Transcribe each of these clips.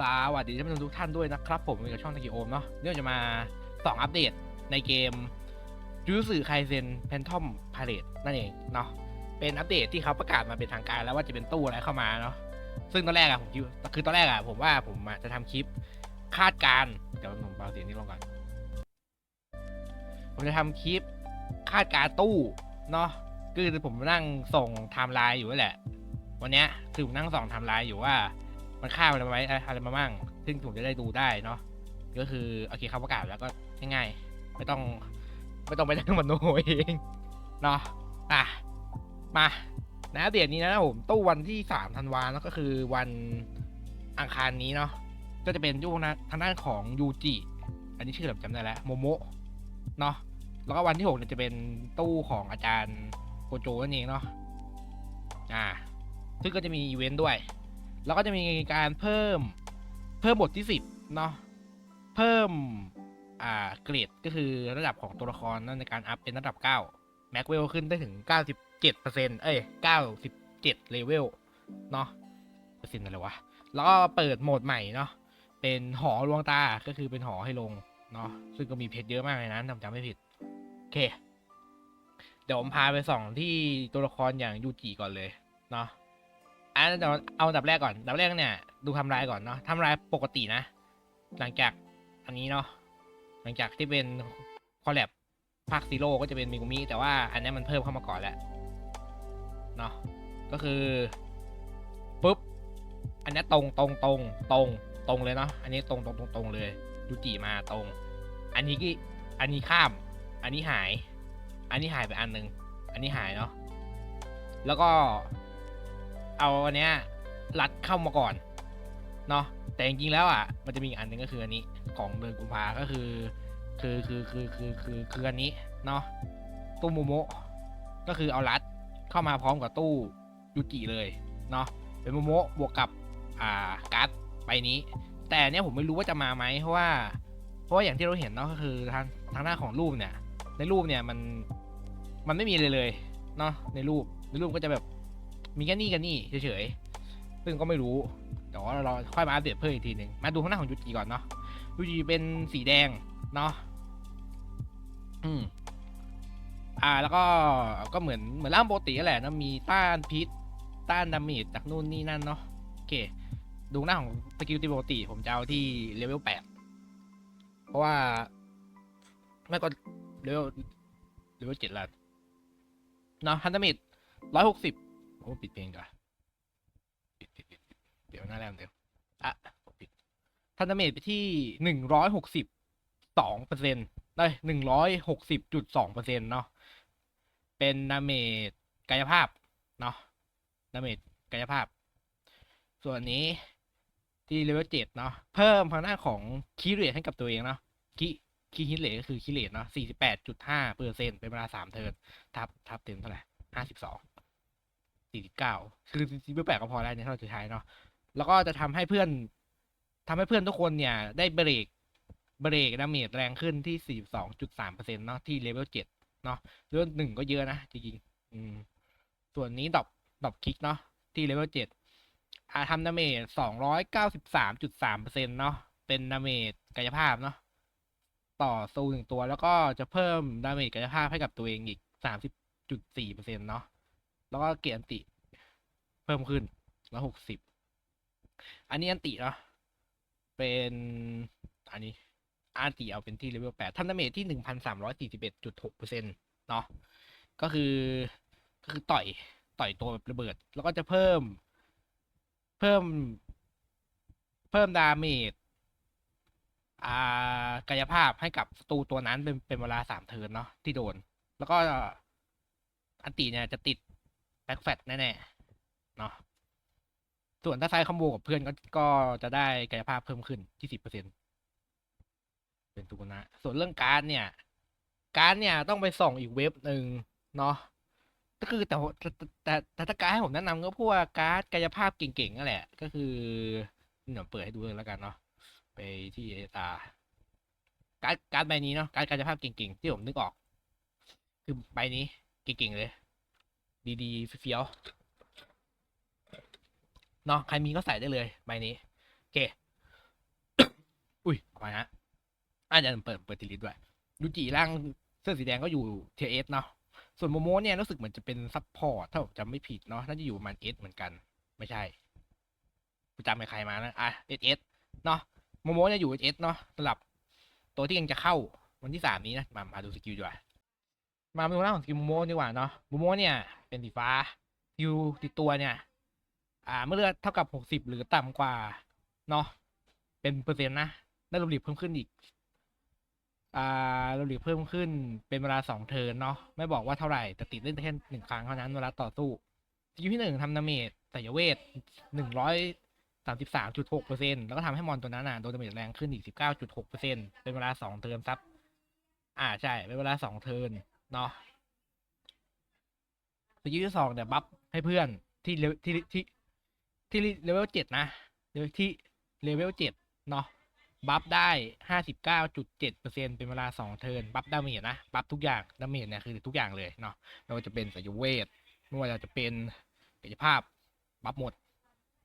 สวัสดีท่านผู้ชมทุกท่านด้วยนะครับ ผมกับช่องตะกี้โอมเนาะเดี๋ยวจะมาสองอัปเดตในเกมจูสึไคเซนแพนทอมพาเลตนั่นเองเนาะเป็นอัปเดตที่เขาประกาศมาเป็นทางการแล้วว่าจะเป็นตู้อะไรเข้ามาเนาะซึ่งตอนแรกอะผมคิดคือตอนแรกอะผมว่าผมจะทำคลิปคาดการเดี๋ยวผมเบาเสียงนี้ลงก่อนผมจะทำคลิปคาดการตู้เนาะคือผมนั่งส่งไทม์ไลน์อยู่แหละ วันเนี้ยคือผมนั่งส่องไทม์ไลน์อยู่ว่า มันฆ่าอะไรมาไว้อะไรมามั่งซึ่งผมจะได้ดูได้เนาะก็คือโอเคเขาประกาศแล้วก็ง่ายๆ ไม่ต้องไม่ต้องไปนั่งมโนเองเนาะอะมาในอัปเดตนี้นะผมตู้วันที่สามธันวาเนาะก็คือวันอังคารนี้เนาะก็จะเป็นยูนะทางด้านของยูจิอันนี้ชื่อผมจำได้แล้วโมโมะเนาะแล้วก็วันที่หกเนี่ยจะเป็นตู้ของอาจารย์โกโจนั่นเองเนาะอ่า ซึ่งก็จะมีอีเวนต์ด้วย แล้วก็จะมีการเพิ่มเพิ่มบทที่สิบเนาะเพิ่มอ่าเกรดก็คือระดับของตัวละครนั่นในการอัพเป็นระดับเก้าแม็กเวลขึ้นได้ถึงเก้าสิบเจ็ดเปอร์เซ็นต์เอ้ยเก้าสิบเจ็ดเลเวลเนาะเปอร์เซ็นต์อะไรวะแล้วก็เปิดโหมดใหม่เนาะเป็นหอลวงตาก็คือเป็นหอให้ลงเนาะซึ่งก็มีเพชรเยอะมากเลยนะจำจำไม่ผิดโอเค เดี๋ยวผมพาไปส่องที่ตัวละครอย่างยูจิก่อนเลยเนาะ อันเดี๋ยวเอาอันดับแรกก่อนอันดับแรกเนี่ย ดูทำลายก่อนเนาะทำลายปกตินะ หลังจากอันนี้เนาะหลังจากที่เป็นคอลแลบภาคซีโร่ก็จะเป็นมิกุมิแต่ว่าอันนี้มันเพิ่มเข้ามาก่อนแล้วเนาะก็คือปุ๊บอันนี้ตรงตรงตรงตรงตรงเลยเนาะอันนี้ตรงตรงตรงตรงเลยยูจิมาตรง อันนี้ก็อันนี้ข้าม อันนี้หาย อันนี้หายไปอันหนึ่งอันนี้หายเนาะแล้วก็ เอาอันเนี้ยรัดเข้ามาก่อนเนาะแต่จริงๆแล้วอะ มันจะมีอีกอันหนึ่งก็คืออันนี้ของเดือนกุมภาก็คือ คือคือคือคือคือคืออันนี้เนาะตู้โมโมะก็คือเอารัดเข้ามาพร้อมกับตู้ยูกิเลยเนาะเป็นโมโมะบวกกับอ่าการ์ดใบนี้ แต่เนี้ยผมไม่รู้ว่าจะมาไหมเพราะว่า เพราะว่าอย่างที่เราเห็นเนาะก็คือทางทางหน้าของรูปเนี่ย ในรูปเนี่ยมันมันไม่มีเลยเลยเนาะในรูปในรูปก็จะแบบ มีแค่นี้กับนี่เฉยๆ ซึ่งก็ไม่รู้เดี๋ยวเราค่อยมาอัปเดตเพิ่มอีกทีหนึ่งมาดูข้างหน้าของยูจิก่อนเนาะยูจิเป็นสีแดงเนาะอืมอ่าแล้วก็ก็เหมือนเหมือนร่างปกติแหละเนะมีต้านพิษต้านดาเมจจากนู่นนี่นั่นเนาะโอเค ดูหน้าของสกิลตีปกติผมจะเอาที่เลเวลแปดเพราะว่าไม่ก็เลเวลเลเวลเจ็ดละเนาะฮันดาเมจร้อยหกสิบ อ้ปิดเพลงก่อนปิดปิดปิดเดี๋ยวหน้าแรมเดี๋ยวอะปิดทันดาเมจไปที่หนึ่งร้อยหกสิบสองเปอร์เซ็นต์ได้หนึ่งร้อยหกสิบจุดสองเปอร์เซ็นต์เนาะเป็นดาเมจกายภาพเนาะดาเมจกายภาพ ส่วนนี้ที่เลเวลเจ็ดเนาะเพิ่มทางหน้าของคีเรทให้กับตัวเองเนาะคีคีฮิตเลทก็คือคีเรทเนาะสี่สิบแปดจุดห้าเปอร์เซ็นต์เป็นเวลาสามเทิร์นทับทับเต็มเท่าไหร่ห้าสิบสอง สี่สิบเก้าคือซีเบอร์แปดก็พอได้ในเท่าสุดท้ายเนาะแล้วก็จะทำให้เพื่อนทำให้เพื่อนทุกคนเนี่ย ได้เบรกเบรกดาเมจแรงขึ้นที่สี่สองจุดสามเปอร์เซ็นต์เนาะที่เลเวลเจ็ดเนาะเลเวลหนึ่งก็เยอะนะจริงๆอืมส่วนนี้ดอปดอปคิกเนาะที่เลเวลเจ็ดอาทำดาเมจสองร้อยเก้าสิบสามจุดสามเปอร์เซ็นต์เนาะเป็นดาเมจกายภาพเนาะต่อซูหนึ่งตัวแล้วก็จะเพิ่มดาเมจกายภาพให้กับตัวเองอีกสามสิบจุดสี่เปอร์เซ็นต์เนาะ แล้วก็เกียร์อันติ เพิ่มขึ้นร้อยหกสิบอันนี้อันติเนาะเป็นอันนี้อันติเอาเป็นที่เลเวลแปดทันดาเมจที่หนึ่งพันสามร้อยสี่สิบเอ็ดจุดหกเปอร์เซ็นต์เนาะก็คือก็คือต่อยต่อยตัวแบบระเบิด แล้วก็จะเพิ่ม เพิ่ม เพิ่มดาเมจอ่ากายภาพให้กับศัตรูตัวนั้นเป็นเป็นเวลาสามเทิร์นเนาะที่โดน แล้วก็อันติเนี่ยจะติด แบ็กแฟตแน่ๆเนาะส่วนถ้าไซด์คอมโบกับเพื่อนก็ก็จะได้กายภาพเพิ่มขึ้นที่สิบเปอร์เซ็นเป็นตัวนะ ส่วนเรื่องการ์ดเนี่ย การ์ดเนี่ยต้องไปส่องอีกเว็บหนึ่งเนาะก็คือแต่แต่แต่แต่ถ้าการ์ดให้ผมแนะนำก็พวกการ์ดกายภาพเก่งๆนั่นแหละ ก็คือเดี๋ยวเปิดให้ดูเลยแล้วกันเนาะไปที่เอตาการ์ดการ์ดใบนี้เนาะการ์ดกายภาพเก่งๆ ที่ผมนึกออก คือใบนี้เก่งๆเลย ดีๆเฟี้ยวเนาะใครมีก็ใส่ได้เลยใบนี้โอเค อุ้ยขอนะอาจจะเปิดเปิดทีลิสด้วยยูจิร่างเสื้อสีแดงก็อยู่เทเอสเนาะส่วนโมโมเนี่ยรู้สึกเหมือนจะเป็นซัพพอร์ตถ้าผมจำไม่ผิดเนาะน่าจะอยู่ประมันเอสเหมือนกัน ไม่ใช่กูจำไม่ใครมานะอะเอสเอสเนาะโมโมเนี่ยอยู่เอสเอสเนาะสำหรับตัวที่ยังจะเข้าวันที่สามนี้นะมามาดูสกิลดีกว่า มาดูหน้าของสกิลโมโมดีกว่าเนาะโมโมเนี่ยเป็นสีฟ้าสกิลติดตัวเนี่ย อ่าเมื่อเลือดเท่ากับหกสิบหรือต่ำกว่าเนาะเป็นเปอร์เซ็นต์นะได้รูปหลีกเพิ่มขึ้นอีก อ่ารูปหลีกเพิ่มขึ้นเป็นเวลาสองเทิร์นเนาะไม่บอกว่าเท่าไหร่แต่ติดเล่นแค่หนึ่งครั้งเท่านั้นเวลาต่อสู้สกิลที่หนึ่งทำดาเมจสายเวทหนึ่งร้อยสามสิบสามจุดหกเปอร์เซ็นต์แล้วก็ทำให้มอนตัวนั้นอะโดนดาเมจแรงขึ้นอีกสิบเก้าจุดหกเปอร์เซ็นต์เป็นเวลาสองเทิร์นซับอ่าใช่เป็นเวลาสองเทิร์น เนาะสกิลที่สองเนี่ยบัฟให้เพื่อนที่เลที่ที่ที่เลเวลเจ็ดนะเลเวลที่เลเวลเจ็ดเนาะบัฟได้ห้าสิบเก้าจุดเจ็ดเปอร์เซ็นเป็นเวลาสองเทิร์นบัฟดาเมจนะบัฟทุกอย่างดาเมจเนี่ยคือทุกอย่างเลยเนาะไม่ว่าจะเป็นสายเวทไม่ว่าจะเป็นกายภาพบัฟหมด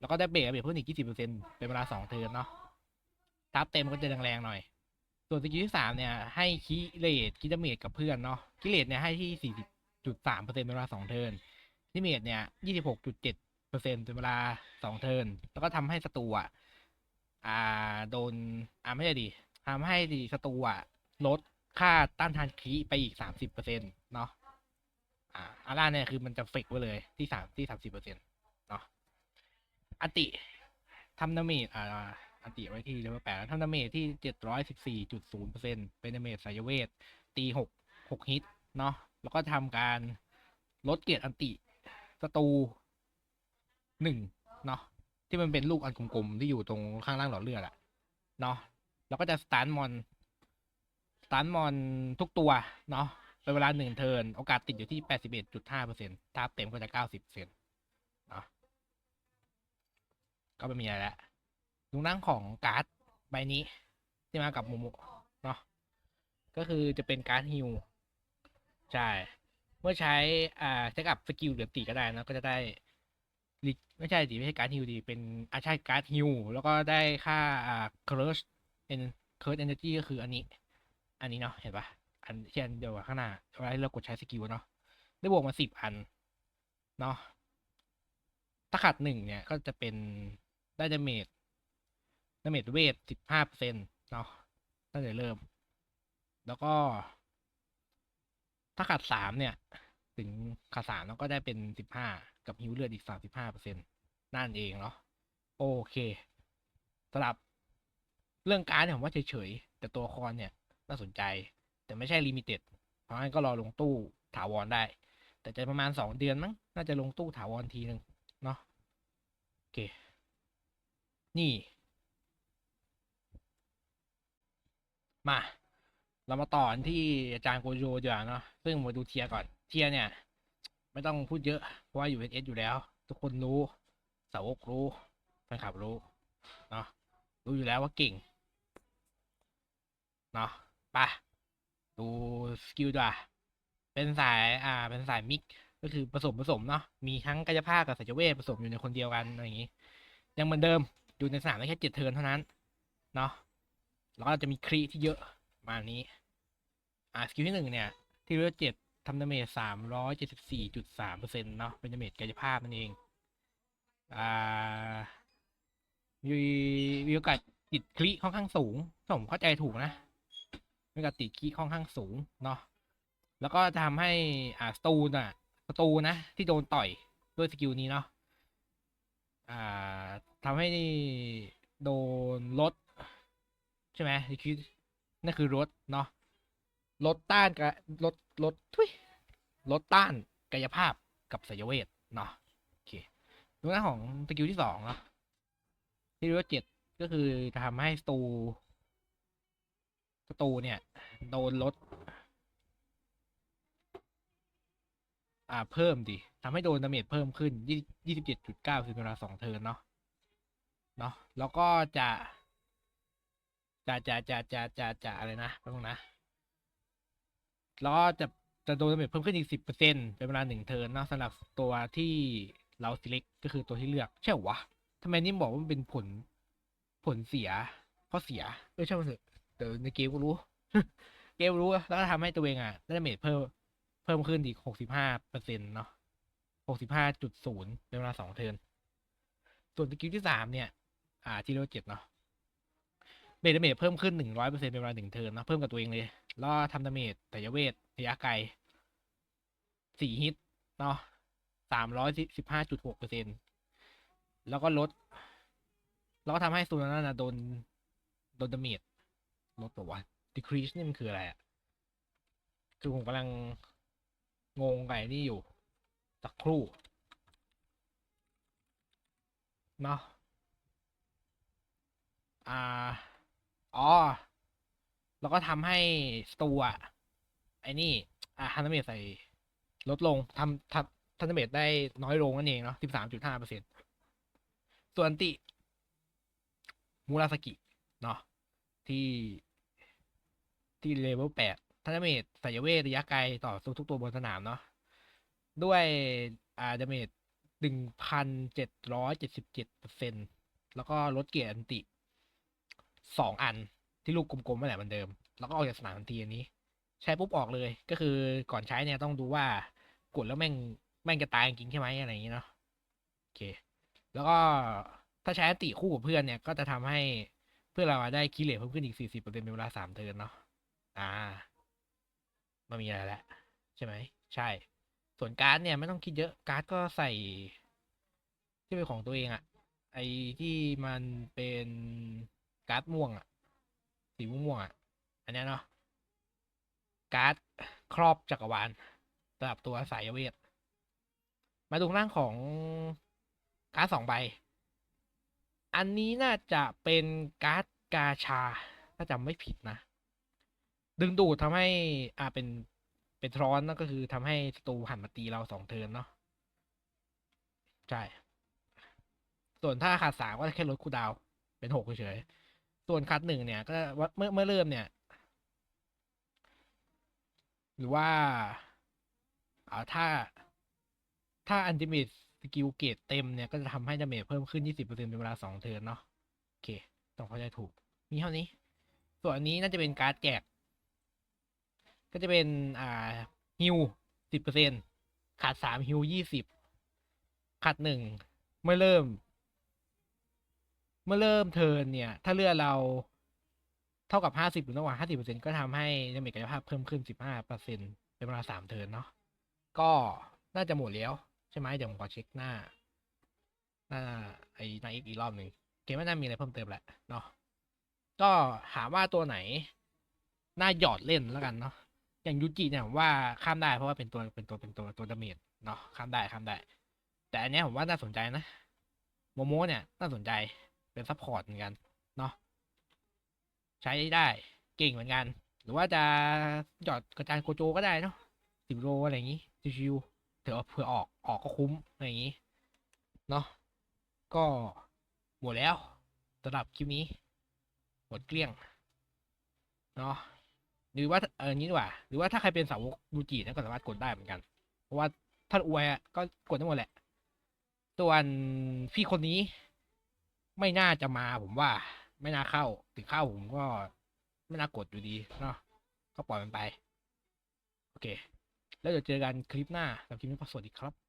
แล้วก็ได้เบรกเบรกเพิ่มอีกยี่สิบเปอร์เซ็นเป็นเวลาสองเทิร์นเนาะทับเต็มก็จะแรงๆหน่อย ส่วนสกิลที่สามเนี่ย ให้คิเลตคิดเมจกับเพื่อนเนาะคิเลตเนี่ยให้ที่สี่สิบจุดสามเปอร์เซ็นเป็นเวลาสองเทิร์นคิเมจเนี่ยยี่สิบหกจุดเจ็ดเปอร์เซ็นต์เป็นเวลาสองเทิร์นแล้วก็ทำให้ศัตรูอะอ่าโดนอ่าไม่ใช่ดิทำให้ดิศัตรูอะลดค่าต้านทานคีไปอีกสามสิบเปอร์เซ็นต์เนาะอ่าอาร่าเนี่ยคือมันจะเฟกไว้เลยที่สามที่สามสิบเปอร์เซ็นต์เนาะอติทำดาเมจอ่า อันติไว้ที่เลเวลแปดแล้วทำดาเมจที่เจ็ดร้อยสิบสี่จุดศูนย์เปอร์เซ็นต์เป็นดาเมจสายเวท ตีหกหกฮิต เนาะแล้วก็ทำการลดเกียรติอันติศัตรูหนึ่งเนาะที่มันเป็นลูกอันกลมๆ ที่อยู่ตรงข้างล่างหลอดเลือดอะเนาะแล้วก็จะสตาร์ทมอนสตาร์ทมอนทุกตัวเนาะเป็นเวลาหนึ่งเทิร์นโอกาสติดอยู่ที่แปดสิบเอ็ดจุดห้าเปอร์เซ็นต์ถ้าเต็มก็จะเก้าสิบเปอร์เซ็นต์เนาะก็ไม่มีอะไรแล้ว ดูนั่งของการ์ดใบนี้ ที่มากับโมโมเนาะก็คือจะเป็นการ์ดฮิลใช่ เมื่อใช้อ่าเช็คอัพสกิลเหลือตีก็ได้นะก็จะได้ไม่ใช่ดิไม่ใช่การ์ดฮิลดีเป็นอาใช่การ์ดฮิลแล้วก็ได้ค่าอ่าเคิร์ชเอ็นเคิร์ชเอนเนจีก็คืออันนี้ อันนี้เนาะเห็นปะอันเช่นเดียวกับข้างหน้าเวลาที่เรากดใช้สกิลเนาะได้บวกมาสิบอันเนาะถ้าขาดหนึ่งเนี่ยก็จะเป็นได้ดาเมจด เมจเวทสิบห้าเปอร์เซ็นต์เนาะตั้งแต่เริ่ม แล้วก็ ถ้าขาดสามเนี่ย ถึงขาดสามแล้วก็ได้เป็นสิบห้ากับฮิวเลือดอีกสามสิบห้าเปอร์เซ็นต์นั่นเองเนาะโอเคสำหรับเรื่องการเนี่ยผมว่าเฉยๆ แต่ตัวละครเนี่ย น่าสนใจ แต่ไม่ใช่ลิมิเต็ด เพราะงั้นก็รอลงตู้ถาวรได้ แต่จะประมาณสองเดือนมั้ง น่าจะลงตู้ถาวรทีหนึ่งเนาะโอเค นี่ มา เรามาต่อนที่อาจารย์โกโจดีกว่าเนาะซึ่งมาดูเทียก่อนเทียเนี่ย ไม่ต้องพูดเยอะ เพราะว่าอยู่เอสอยู่แล้ว ทุกคนรู้สาวกรู้แฟนคลับรู้เนาะรู้อยู่แล้วว่าเก่งเนาะไปดูสกิลดีกว่าเป็นสายอ่าเป็นสายมิกก็คือผสมผสมเนาะมีทั้งกายภาพกับสายเวทผสมอยู่ในคนเดียวกันอะไรอย่างงี้ ยังเหมือนเดิมอยู่ในสนามได้แค่เจ็ดเทิร์นเท่านั้นเนาะ แล้วก็จะมีครีที่เยอะมานี้ อ่าสกิลที่หนึ่งเนี่ย ที่เลือเจ็ดทำดาเมจสามร้อยเจ็ดสิบสี่จุดสามเปอร์เซ็นต์เนาะเป็นดาเมจกายภาพนั่นเอง อ่ามีมีโอกาสติดคลิค่อนข้างสูงถ้าผมเข้าใจถูกนะมีโอกาสติดคลิค่อนข้างสูงเนาะแล้วก็จะทำให้อ่าสตูนอะสตูนะ ที่โดนต่อยด้วยสกิลนี้เนาะอ่าทำให้โดนลด ใช่ไหมคือนั่นคือลดเนาะลดต้านกับลดลดทุยลดต้านกายภาพกับสายเวทเนาะโอเคดูหน้าของสกิลที่สองเนาะที่เรียกว่าเจ็ดก็คือจะทำให้สตูสตูเนี่ย โดนลดอ่าเพิ่มดิทำให้โดนดาเมจเพิ่มขึ้นยี่ยี่สิบเจ็ดจุดเก้าคือเวลาสองเทิร์นเนาะเนาะแล้วก็จะ จะจะจะจะจะจะอะไรนะแป๊บนึงนะล้วก็จะจะโดนดาเมจเพิ่มขึ้นอีกสิบเปอร์เซ็นต์เป็นเวลาหนึ่งเทิร์นนะสำหรับตัวที่เรา select ก็คือตัวที่เลือกใช่เหรอวะทำไมนี่บอกว่ามันเป็นผลผลเสียข้อเสียเออใช่างมันเถอะเดี๋ยวในเกมก็รู้ เกมรู้แล้วก็ทำให้ตัวเองอะได้เมจเพิ่มเพิ่มขึ้นอีกหกสิบห้าเปอร์เซ็นต์เนาะหกสิบห้าจุดศูนย์เป็นเวลาสองเทิร์นส่วนสกิลที่สามเนี่ย อ่าที่เลเวลเจ็ดเนาะ เบสดาเมจเพิ่มขึ้นหนึ่งร้อยเปอร์เซ็นต์เป็นเวลาหนึ่งเทิร์นนะเพิ่มกับตัวเองเลยแล้วทำดาเมจแต่ยเวทระยะไกลสี่ฮิตเนาะสามร้อยสิบห้าจุดหกเปอร์เซ็นต์แล้วก็ลด แล้วก็ทำให้ซูนานะโดนโดนดาเมจลดตัววะ decrease นี่มันคืออะไรอะ่ะคือผมกำลังงงไอ้นี่อยู่สักครู่เนาะอ่า อ๋อ แล้วก็ทำให้สตูอะไอ้นี่ อ่าทันดาเมจใส่ลดลงทำทำทันดาเมจได้น้อยลงนั่นเองเนาะสิบสามจุดห้าเปอร์เซ็นต์ส่วนติมูราสกิ เนาะที่ที่เลเวลแปดทันเมจสายเวทระยะไกลต่อสู้ทุกตัวบนสนามเนาะด้วยอาดาเมจหนึ่งพันเจ็ดร้อยเจ็ดสิบเจ็ดเปอร์เซ็นแล้วก็ลดเกียร์อันติ สองอันที่ลูกกลมๆนั่นแหละเหมือนเดิม แล้วก็ออกจากสนามทันทีอันนี้ ใช้ปุ๊บออกเลย ก็คือก่อนใช้เนี่ยต้องดูว่ากดแล้วแม่งแม่งจะตายจริงใช่ไหมอะไรอย่างนี้เนาะโอเค แล้วก็ถ้าใช้อติคู่กับเพื่อนเนี่ยก็จะทำให้เพื่อนเราได้คีเลทเพิ่มขึ้นอีกสี่สิบเปอร์เซ็นต์เป็นเวลาสามเทิร์นเนาะอ่ามันมีอะไรแล้วใช่ไหมใช่ ส่วนการ์ดเนี่ยไม่ต้องคิดเยอะการ์ดก็ใส่ ที่เป็นของตัวเองอะไอที่มันเป็น การ์ดม่วงอะสีม่วงๆอะอันนี้เนาะการ์ดครอบจักรวาลสำหรับตัวสายเวท มาดูข้างล่างของการ์ดสองใบ อันนี้น่าจะเป็นการ์ดกาชา ถ้าจำไม่ผิดนะ ดึงดูดทำให้อ่าเป็นเป็นทรอนนั่นก็คือทำให้ศัตรูหันมาตีเราสองเทินเนาะใช่ ส่วนถ้าขาดสามก็แค่ลดคูดาว เป็นหกเฉย ส่วนคัดหนึ่งเนี่ยก็ว่าเมื่อเมื่อเริ่มเนี่ย หรือว่าอ่าถ้าถ้าอันติเมตสกิลเกตเต็มเนี่ยก็จะทำให้ดาเมจเพิ่มขึ้น 20%เป็นเวลา 2 เทิร์นเนาะโอเค ต้องเข้าใจถูก มีเท่านี้ ส่วนอันนี้น่าจะเป็นการ์ดแจก ก็จะเป็นอ่าฮิว10%ขาด3ฮิว20ขาด1เมื่อเริ่ม เมื่อเริ่มเทินเนี่ย ถ้าเลือดเราเท่ากับ50หรือระหว่าง50%ก็ทำให้ดาเมจกายภาพเพิ่มขึ้น15%เปอร์เซ็นเป็นเวลา3เทินเนาะก็น่าจะหมดแล้วใช่ไหมเดี๋ยวผมขอเช็คหน้า หน้าไอ้หน้าอีกอีกรอบหนึ่งเกมไม่น่ามีอะไรเพิ่มเติมแหละเนาะก็หาว่าตัวไหนน่าหยอดเล่นแล้วกันเนาะอย่างยูจิเนี่ยผมว่าข้ามได้เพราะว่าเป็นตัวเป็นตัวเป็นตัวตัวดาเมจเนาะข้ามได้ข้ามได้ แต่อันนี้ผมว่าน่าสนใจนะโมโมเนี่ยน่าสนใจ เป็นซัพพอร์ตเหมือนกันเนาะใช้ได้เก่งเหมือนกัน หรือว่าจะหยอดกระจายโกโจก็ได้เนาะสิบโลอะไรอย่างงี้ชิวๆเดี๋ยวเผื่อออกออกก็คุ้มอะไรอย่างนี้เนาะก็หมดแล้วสำหรับคลิปนี้หมดเกลี้ยงเนาะหรือว่าเอออย่างนี้ดีกว่า หรือว่าถ้าใครเป็นสาวกยูจินะก็สามารถกดได้เหมือนกัน เพราะว่าถ้าอวยอะก็กดได้หมดแหละส่วนพี่คนนี้ ไม่น่าจะมาผมว่า ไม่น่าเข้าถึงเข้าผมก็ ไม่น่ากดอยู่ดีเนาะก็ปล่อยมันไป โอเค แล้วเดี๋ยวเจอกันคลิปหน้าสำหรับคลิปนี้ก็สวัสดีครับ